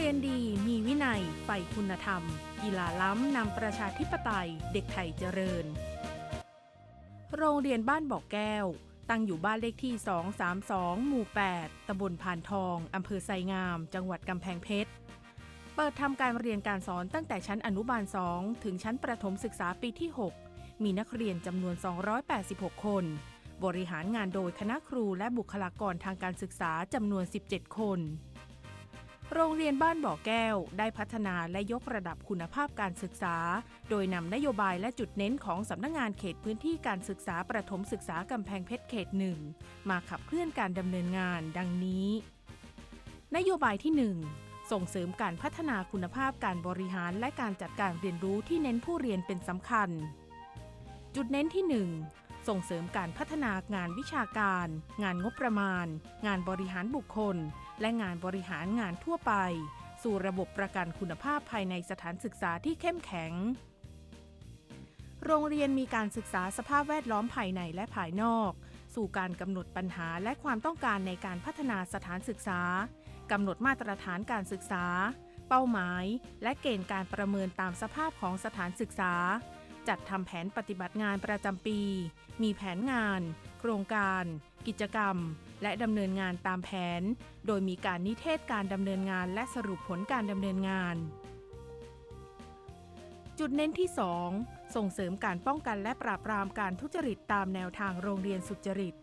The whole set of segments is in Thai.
เรียนดีมีวินัยใฝ่คุณธรรม กีฬาล้ำนำประชาธิปไตยเด็กไทยเจริญ โรงเรียนบ้านบอกแก้ว ตั้งอยู่บ้านเลขที่ 232 หมู่ 8ตำบลพานทองอำเภอไซงาม จังหวัดกำแพงเพชร เปิดทำการเรียนการสอนตั้งแต่ชั้นอนุบาล 2 ถึงชั้นประถมศึกษาปีที่ 6 มีนักเรียนจำนวน 286 คน บริหารงานโดยคณะครูและบุคลากรทางการศึกษาจำนวน 17 คน โรงเรียนบ้านบ่อแก้ว ได้พัฒนาและยกระดับคุณภาพการศึกษา โดยนำนโยบายและจุดเน้นของสำนักงงานเขตพื้นที่การศึกษาประถมศึกษากำแพงเพชรเขตหนึ่งมาขับเคลื่อนการดำเนินงานดังนี้ นโยบายที่ 1 ส่งเสริมการพัฒนาคุณภาพการบริหารและการจัดการเรียนรู้ที่เน้นผู้เรียนเป็นสำคัญ จุดเน้นที่ 1ส่งเสริมการพัฒนางานวิชาการ งานงบประมาณ งานบริหารบุคคล และงานบริหารงานทั่วไป สู่ระบบประกันคุณภาพภายในสถานศึกษาที่เข้มแข็ง โรงเรียนมีการศึกษาสภาพแวดล้อมภายในและภายนอก สู่การกำหนดปัญหาและความต้องการในการพัฒนาสถานศึกษากำหนดมาตรฐานการศึกษา เป้าหมาย และเกณฑ์การประเมินตามสภาพของสถานศึกษา จัดทำแผนปฏิบัติงานประจำปี มีแผนงาน โครงการ กิจกรรม และดำเนินงานตามแผน โดยมีการนิเทศการดำเนินงานและสรุปผลการดำเนินงาน จุดเน้นที่ 2 ส่งเสริมการป้องกันและปราบปรามการทุจริตตามแนวทางโรงเรียนสุจริต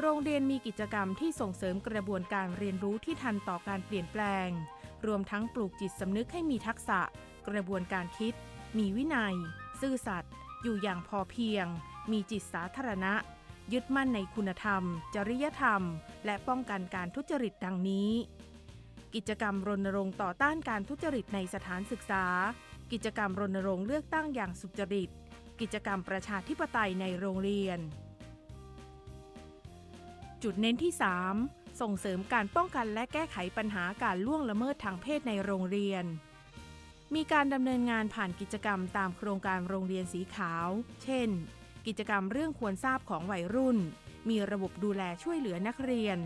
โรงเรียนมีกิจกรรมที่ส่งเสริมกระบวนการเรียนรู้ที่ทันต่อการเปลี่ยนแปลง รวมทั้งปลูกจิตสำนึกให้มีทักษะ กระบวนการคิด มีวินัย ซื่อสัตย์อยู่อย่างพอเพียง มีจิตสาธารณะ ยึดมั่นในคุณธรรม จริยธรรม และป้องกันการทุจริตดังนี้ กิจกรรมรณรงค์ต่อต้านการทุจริตในสถานศึกษา กิจกรรมรณรงค์เลือกตั้งอย่างสุจริต กิจกรรมประชาธิปไตยในโรงเรียน จุดเน้นที่ 3 ส่งเสริมการป้องกันและแก้ไขปัญหาการล่วงละเมิดทางเพศในโรงเรียนมีการดำเนินงานผ่านกิจกรรมตามโครงการโรงเรียนสีขาว เช่น กิจกรรมเรื่องควรทราบของวัยรุ่น มีระบบดูแลช่วยเหลือนักเรียน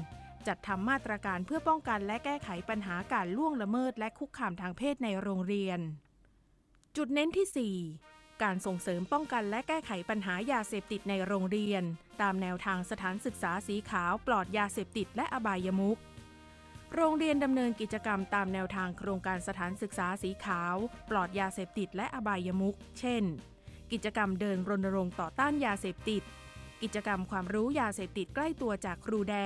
จัดทำมาตรการเพื่อป้องกันและแก้ไขปัญหาการล่วงละเมิดและคุกคามทางเพศในโรงเรียน จุดเน้นที่ 4 การส่งเสริมป้องกันและแก้ไขปัญหายาเสพติดในโรงเรียน ตามแนวทางสถานศึกษาสีขาวปลอดยาเสพติดและอบายมุขโรงเรียนดำเนินกิจกรรมตามแนวทางโครงการสถานศึกษาสีขาว ปลอดยาเสพติดและอบายมุขเช่น กิจกรรมเดินรณรงค์ต่อต้านยาเสพติด กิจกรรมความรู้ยาเสพติดใกล้ตัวจากครูแด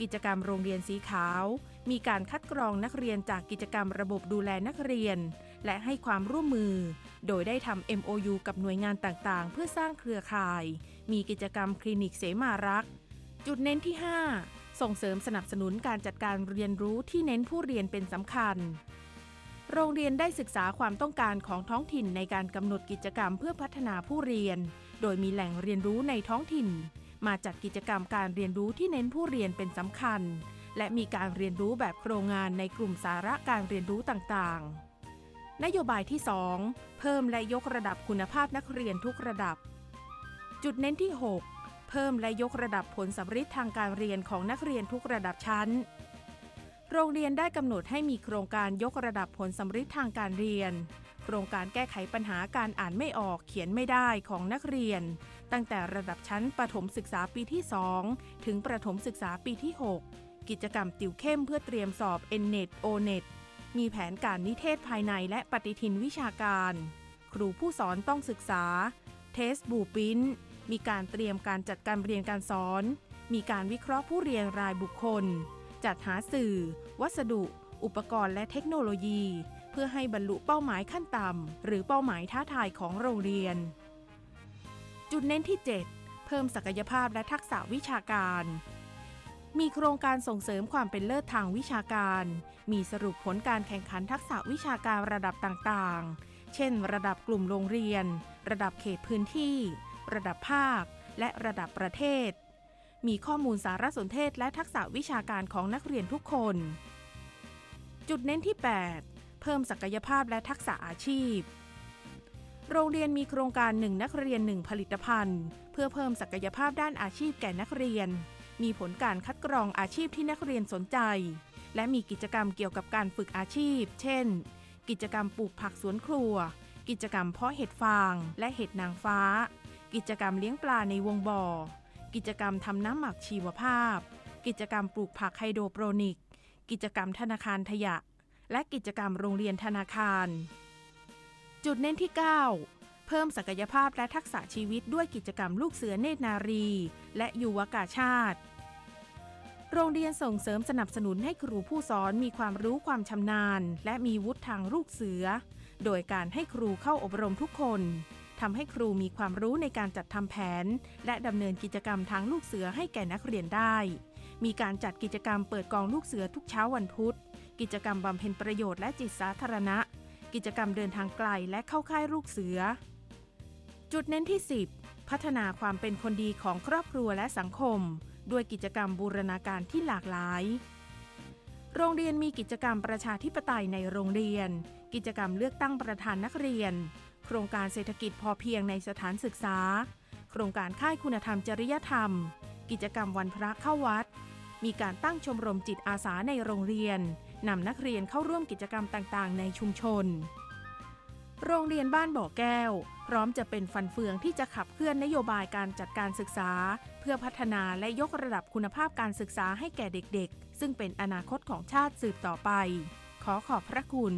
กิจกรรมโรงเรียนสีขาว มีการคัดกรองนักเรียนจากกิจกรรมระบบดูแลนักเรียน และให้ความร่วมมือ โดยได้ทำ MOU กับหน่วยงานต่างๆ เพื่อสร้างเครือข่าย มีกิจกรรมคลินิกเสมารัก จุดเน้นที่ 5ส่งเสริมสนับสนุนการจัดการเรียนรู้ที่เน้นผู้เรียนเป็นสำคัญ โรงเรียนได้ศึกษาความต้องการของท้องถิ่นในการกำหนดกิจกรรมเพื่อพัฒนาผู้เรียน โดยมีแหล่งเรียนรู้ในท้องถิ่น มาจัดกิจกรรมการเรียนรู้ที่เน้นผู้เรียนเป็นสำคัญ และมีการเรียนรู้แบบโครงงานในกลุ่มสาระการเรียนรู้ต่างๆ นโยบายที่ 2 เพิ่มและยกระดับคุณภาพนักเรียนทุกระดับ จุดเน้นที่ 6 เพิ่มและยกระดับผลสำฤทธิ์ทางการเรียนของนักเรียนทุกระดับชั้น โรงเรียนได้กำหนดให้มีโครงการยกระดับผลสำฤทธิ์ทางการเรียน โครงการแก้ไขปัญหาการอ่านไม่ออกเขียนไม่ได้ของนักเรียน ตั้งแต่ระดับชั้นประถมศึกษาปีที่ 2 ถึงประถมศึกษาปีที่ 6 กิจกรรมติวเข้มเพื่อเตรียมสอบ N-NET O-NET มีแผนการนิเทศภายในและปฏิทินวิชาการ ครูผู้สอนต้องศึกษา เทสบูปินมีการเตรียมการจัดการเรียนการสอน มีการวิเคราะห์ผู้เรียนรายบุคคล จัดหาสื่อ วัสดุ อุปกรณ์และเทคโนโลยี เพื่อให้บรรลุเป้าหมายขั้นต่ำหรือเป้าหมายท้าทายของโรงเรียน จุดเน้นที่ 7 เพิ่มศักยภาพและทักษะวิชาการ มีโครงการส่งเสริมความเป็นเลิศทางวิชาการ มีสรุปผลการแข่งขันทักษะวิชาการระดับต่างๆ เช่น ระดับกลุ่มโรงเรียน ระดับเขตพื้นที่ ระดับภาค และระดับประเทศ มีข้อมูลสารสนเทศและทักษะวิชาการของนักเรียนทุกคน จุดเน้นที่ 8 เพิ่มศักยภาพและทักษะอาชีพ โรงเรียนมีโครงการ 1 นักเรียน 1 ผลิตภัณฑ์ เพื่อเพิ่มศักยภาพด้านอาชีพแก่นักเรียน มีผลการคัดกรองอาชีพที่นักเรียนสนใจ และมีกิจกรรมเกี่ยวกับการฝึกอาชีพ เช่น กิจกรรมปลูกผักสวนครัว กิจกรรมเพาะเห็ดฟาง และเห็ดนางฟ้า กิจกรรมเลี้ยงปลาในวงบ่อ กิจกรรมทำน้ำหมักชีวภาพ กิจกรรมปลูกผักไฮโดรโปรนิก กิจกรรมธนาคารขยะ และกิจกรรมโรงเรียนธนาคาร จุดเน้นที่ 9 เพิ่มศักยภาพและทักษะชีวิตด้วยกิจกรรมลูกเสือเนตรนารี และยุวกาชาติ โรงเรียนส่งเสริมสนับสนุนให้ครูผู้สอนมีความรู้ความชำนาญ และมีวุฒิทางลูกเสือ โดยการให้ครูเข้าอบรมทุกคน ทำให้ครูมีความรู้ในการจัดทำแผน และดำเนินกิจกรรมทางลูกเสือให้แก่นักเรียนได้ มีการจัดกิจกรรมเปิดกองลูกเสือทุกเช้าวันพุธ กิจกรรมบำเพ็ญประโยชน์และจิตสาธารณะ กิจกรรมเดินทางไกลและเข้าค่ายลูกเสือ จุดเน้นที่ 10 พัฒนาความเป็นคนดีของครอบครัวและสังคม ด้วยกิจกรรมบูรณาการที่หลากหลายโรงเรียนมีกิจกรรมประชาธิปไตยในโรงเรียน กิจกรรมเลือกตั้งประธานนักเรียน โครงการเศรษฐกิจพอเพียงในสถานศึกษา โครงการค่ายคุณธรรมจริยธรรม กิจกรรมวันพระเข้าวัด มีการตั้งชมรมจิตอาสาในโรงเรียนนำนักเรียนเข้าร่วมกิจกรรมต่างๆ ในชุมชน โรงเรียนบ้านบ่อแก้ว พร้อมจะเป็นฟันเฟืองที่จะขับเคลื่อนนโยบายการจัดการศึกษา เพื่อพัฒนาและยกระดับคุณภาพการศึกษาให้แก่เด็กๆ ซึ่งเป็นอนาคตของชาติสืบต่อไป ขอขอบพระคุณ